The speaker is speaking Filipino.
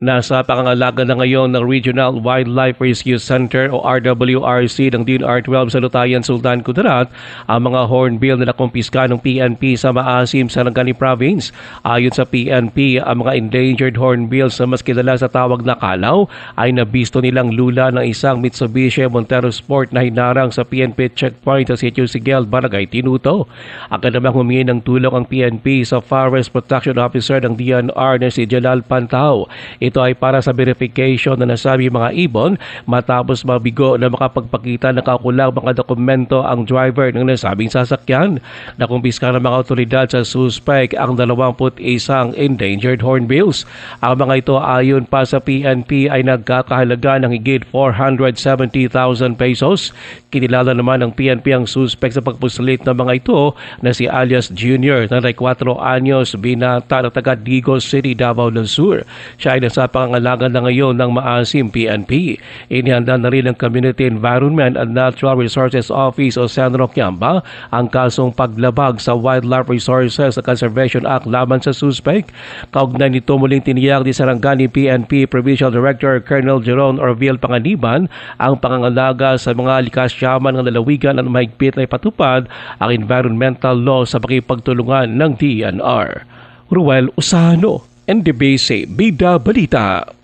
Nasa pangangalaga na ngayon ng Regional Wildlife Rescue Center o RWRC ng DNR-12 sa Lutayan, Sultan Kudarat ang mga hornbill na nakumpiska ng PNP sa Maasim, Sarangani Province. Ayon sa PNP, ang mga endangered hornbills na mas kilala sa tawag na kalaw ay nabisto nilang lula ng isang Mitsubishi Montero Sport na hinarang sa PNP checkpoint sa Sitio Sigel, Barangay Tinuto. Agad namang humingi ng tulong ang PNP sa Forest Protection Officer ng DNR na si Jalal Pantao. Ito ay para sa verification na nasabi mga ibon matapos mabigo na makapagpakita ng kakulang mga dokumento ang driver ng nasabing sasakyan. Nakumpiska ng mga otoridad sa suspect ang 21 endangered hornbills. Ang mga ito ayon pa sa PNP ay nagkakahalaga ng higit 470,000 pesos. Kinilala naman ng PNP ang suspect sa pagpuslit ng mga ito na si alias Junior na 4 anyos binata na taga Digos City, Davao del Sur. Siya ay nasa pangangalaga na ngayon ng maasim PNP. Inihanda na rin ng Community Environment and Natural Resources Office o Senro Kiamba ang kasong paglabag sa Wildlife Resources at Conservation Act laban sa suspect. Kaugnay nito muling tiniyak ni Sarangani PNP Provincial Director Colonel Jeron Orville Panganiban ang pangangalaga sa mga likas yaman ng lalawigan at mahigpit na ipatupad ang environmental law sa pakipagtulungan ng DNR. Ruel Usano, NDBC, Bida Balita.